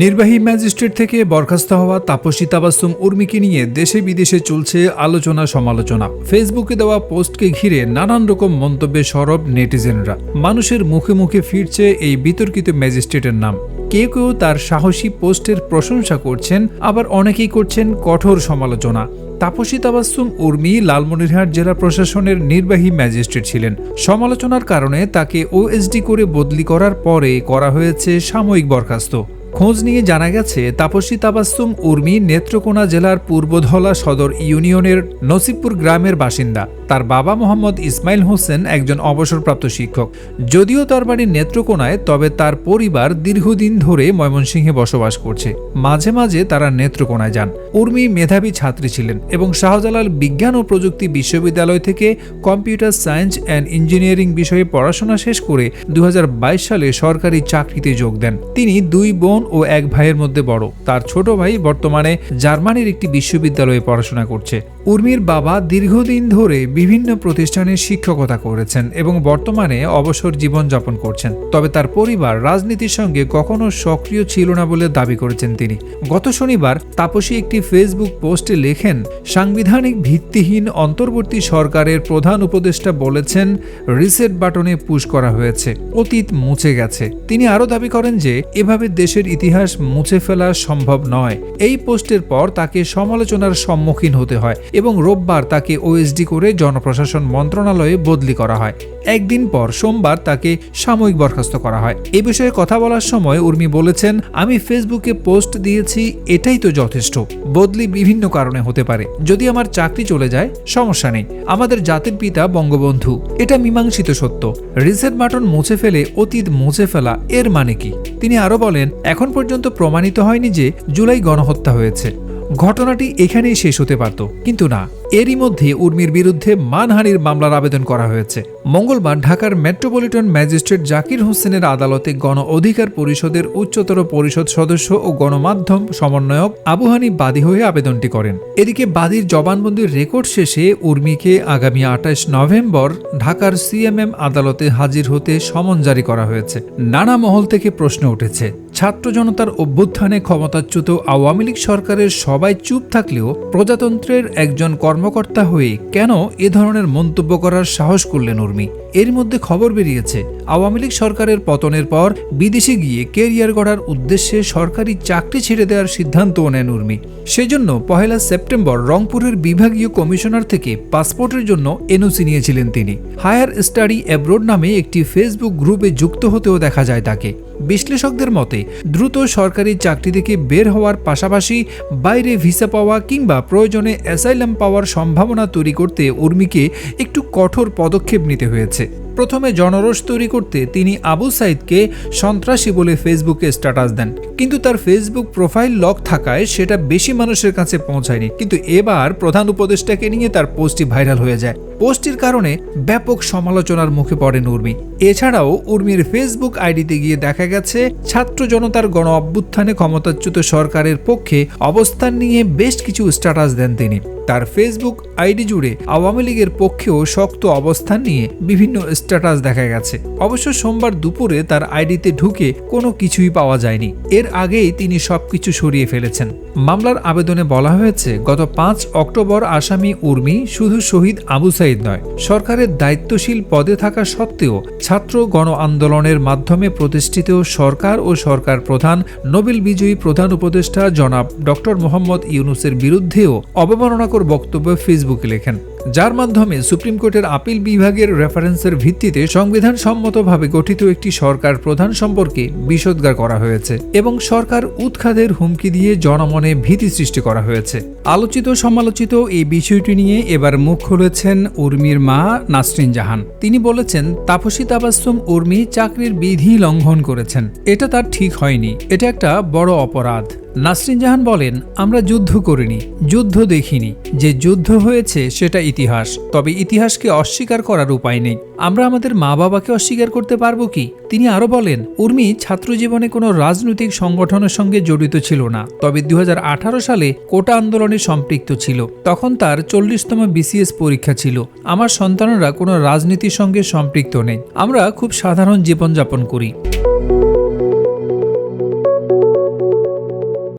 নির্বাহী ম্যাজিস্ট্রেট থেকে বরখাস্ত হওয়া তাপসী তাবাসুম উর্মিকে নিয়ে দেশে বিদেশে চলছে আলোচনা সমালোচনা। ফেসবুকে দেওয়া পোস্টকে ঘিরে নানান রকম মন্তব্যে সরব নেটিজেনরা। মানুষের মুখে মুখে ফিরছে এই বিতর্কিত ম্যাজিস্ট্রেটের নাম। কেউ কেউ তার সাহসী পোস্টের প্রশংসা করছেন, আবার অনেকেই করছেন কঠোর সমালোচনা। তাপসী তাবাসুম উর্মি লালমনিরহাট জেলা প্রশাসনের নির্বাহী ম্যাজিস্ট্রেট ছিলেন। সমালোচনার কারণে তাকে ওএসডি করে বদলি করার পরে করা হয়েছে সাময়িক বরখাস্ত। খোঁজ নিয়ে জানা গেছে, তাপসী তাবাসুম উর্মি নেত্রকোনা জেলার পূর্বধলা সদর ইউনিয়নের নসিবপুর গ্রামের বাসিন্দা। তার বাবা মোহাম্মদ ইসমাইল হোসেন একজন অবসরপ্রাপ্ত শিক্ষক। যদিও তার বাড়ি নেত্রকোনায়, তবে তার পরিবার দীর্ঘদিন ধরে ময়মনসিংহে বসবাস করছে। মাঝে মাঝে তারা নেত্রকোনায় যান। উর্মি মেধাবী ছাত্রী ছিলেন এবং শাহজালাল বিজ্ঞান ও প্রযুক্তি বিশ্ববিদ্যালয় থেকে কম্পিউটার সায়েন্স অ্যান্ড ইঞ্জিনিয়ারিং বিষয়ে পড়াশোনা শেষ করে দু হাজার বাইশ সালে সরকারি চাকরিতে যোগ দেন। তিনি দুই বোন ও এক ভাইয়ের মধ্যে বড়। তার ছোট ভাই বর্তমানে জার্মানির একটি বিশ্ববিদ্যালয়ে পড়াশোনা করছে। উর্মির বাবা দীর্ঘদিন ধরে বিভিন্ন প্রতিষ্ঠানে শিক্ষকতা করেছেন এবং বর্তমানে অবসর জীবনযাপন করছেন। তবে তার পরিবার রাজনীতির সঙ্গে কখনো সক্রিয় ছিল না বলে দাবি করেছেন তিনি। গত শনিবার তাপসী একটি ফেসবুক পোস্টে লেখেন, সাংবিধানিক ভিত্তিহীন অন্তর্বর্তী সরকারের প্রধান উপদেষ্টা বলেছেন, রিসেট বাটনে পুশ করা হয়েছে, অতীত মুছে গেছে। তিনি আরও দাবি করেন যে, এভাবে দেশের ইতিহাস মুছে ফেলা সম্ভব নয়। এই পোস্টের পর তাকে সমালোচনার সম্মুখীন হতে হয় এবং রোববার তাকে ওএসডি করে জনপ্রশাসন মন্ত্রণালয়ে বদলি করা হয়। একদিন পর সোমবার তাকে সাময়িক বরখাস্ত করা হয়। এ বিষয়ে কথা বলার সময় উর্মি বলেছেন, আমি ফেসবুকে পোস্ট দিয়েছি, এটাই তো যথেষ্ট। বদলি বিভিন্ন কারণে হতে পারে। যদি আমার চাকরি চলে যায়, সমস্যা নেই। আমাদের জাতির পিতা বঙ্গবন্ধু। এটা মীমাংসিত সত্য। রিসেট বাটন মুছে ফেলে অতীত মুছে ফেলা এর মানে কি? তিনি আরও বলেন এখন পর্যন্ত প্রমাণিত হয়নি যে জুলাই গণহত্যা হয়েছে। ঘটনাটি এখানেই শেষ হতে পারত, কিন্তু না। এরই মধ্যে উর্মির বিরুদ্ধে মানহানির মামলার আবেদন করা হয়েছে। মঙ্গলবার ঢাকার মেট্রোপলিটন ম্যাজিস্ট্রেট জাকির হোসেনের আদালতে গণ অধিকার পরিষদের উচ্চতর পরিষদ সদস্য ও গণমাধ্যম সমন্বয়ক আবুহানি বাদী হয়ে আবেদনটি করেন। এদিকে বাদীর জবানবন্দির রেকর্ড শেষে উর্মিকে আগামী আঠাশ নভেম্বর ঢাকার সিএমএম আদালতে হাজির হতে সমন জারি করা হয়েছে। নানা মহল থেকে প্রশ্ন উঠেছে, ছাত্র জনতার অভ্যুত্থানে ক্ষমতাচ্যুত আওয়ামী লীগ সরকারের সবাই চুপ থাকলেও প্রজাতন্ত্রের একজন কর্মকর্তা হয়ে কেন এ ধরনের মন্তব্য করার সাহস করলেন উর্মি? এর মধ্যে খবর বেরিয়েছে, আওয়ামী লীগ সরকারের পতনের পর বিদেশে গিয়ে কেরিয়ার গড়ার উদ্দেশ্যে সরকারি চাকরি ছেড়ে দেওয়ার সিদ্ধান্তও নেন উর্মি। সেজন্য পহেলা সেপ্টেম্বর রংপুরের বিভাগীয় কমিশনার থেকে পাসপোর্টের জন্য এনওসি নিয়েছিলেন তিনি। হায়ার স্টাডি অ্যাব্রোড নামে একটি ফেসবুক গ্রুপে যুক্ত হতেও দেখা যায় তাকে। বিশ্লেষকদের মতে, দ্রুত সরকারি চাকরি থেকে বের হওয়ার পাশাপাশি বাইরে ভিসা পাওয়া কিংবা প্রয়োজনে অ্যাসাইলাম পাওয়ার সম্ভাবনা তৈরি করতে উর্মিকে একটু কঠোর পদক্ষেপ নিতে হয়েছে। প্রথমে জনরোষ তৈরি করতে তিনি আবু সাইদকে সন্ত্রাসী বলে ফেসবুকে স্ট্যাটাস দেন। কিন্তু তার ফেসবুক প্রোফাইল লক থাকায় সেটা বেশি মানুষের কাছে পৌঁছায়নি। কিন্তু এবার প্রধান উপদেষ্টাকে নিয়ে তার পোস্টটি ভাইরাল হয়ে যায়। পোস্টটির কারণে ব্যাপক সমালোচনার মুখে পড়েন উর্মি। এছাড়াও উর্মির ফেসবুক আইডিতে গিয়ে দেখা গেছে, ছাত্র জনতার গণ অভ্যুত্থানে ক্ষমতাচ্যুত সরকারের পক্ষে অবস্থান নিয়ে বেশ কিছু স্ট্যাটাস দেন তিনি। তার ফেসবুক আইডি জুড়ে আওয়ামী লীগের পক্ষেও শক্ত অবস্থান নিয়ে বিভিন্ন স্ট্যাটাস দেখা গেছে। অবশ্য সোমবার দুপুরে তার আইডিতে ঢুকে কোনো কিছুই পাওয়া যায়নি। এর আগেই তিনি সবকিছু সরিয়ে ফেলেছেন। মামলার আবেদনে বলা হয়েছে, গত পাঁচ অক্টোবর আসামি উর্মি শুধু শহীদ আবু সাইদ নয়, সরকারের দায়িত্বশীল পদে থাকা সত্ত্বেও ছাত্র গণ আন্দোলনের মাধ্যমে প্রতিষ্ঠিত সরকার ও সরকার প্রধান, নোবেল বিজয়ী প্রধান উপদেষ্টা জনাব ডক্টর মোহাম্মদ ইউনুসের বিরুদ্ধেও অবমাননাকর বক্তব্য ফেসবুকে লেখেন। যার মাধ্যমে সুপ্রিম কোর্টের আপিল বিভাগের রেফারেন্সের ভিত্তিতে সংবিধান সম্মতভাবে গঠিত একটি সরকার প্রধান সম্পর্কে বিষোদ্গার করা হয়েছে এবং সরকার উৎখাতের হুমকি দিয়ে জনমনে ভীতি সৃষ্টি করা হয়েছে। আলোচিত সমালোচিত এই বিষয়টি নিয়ে এবার মুখ খুলেছেন উর্মির মা নাসরিন জাহান। তিনি বলেছেন, তাপসী তাবাসুম উর্মি চাকরির বিধি লঙ্ঘন করেছেন। এটা তার ঠিক হয়নি। এটা একটা বড় অপরাধ। নাসরিন জাহান বলেন, আমরা যুদ্ধ করিনি, যুদ্ধ দেখিনি। যে যুদ্ধ হয়েছে সেটা ইতিহাস, তবে ইতিহাসকে অস্বীকার করার উপায় নেই। আমরা আমাদের মা বাবাকে অস্বীকার করতে পারব কি? তিনি আরও বলেন, উর্মি ছাত্র জীবনে কোনো রাজনৈতিক সংগঠনের সঙ্গে জড়িত ছিল না, তবে দু হাজার আঠারো সালে কোটা আন্দোলনে সম্পৃক্ত ছিল। তখন তার চল্লিশতম বিসিএস পরীক্ষা ছিল। আমার সন্তানরা কোনো রাজনীতির সঙ্গে সম্পৃক্ত নেই। আমরা খুব সাধারণ জীবনযাপন করি।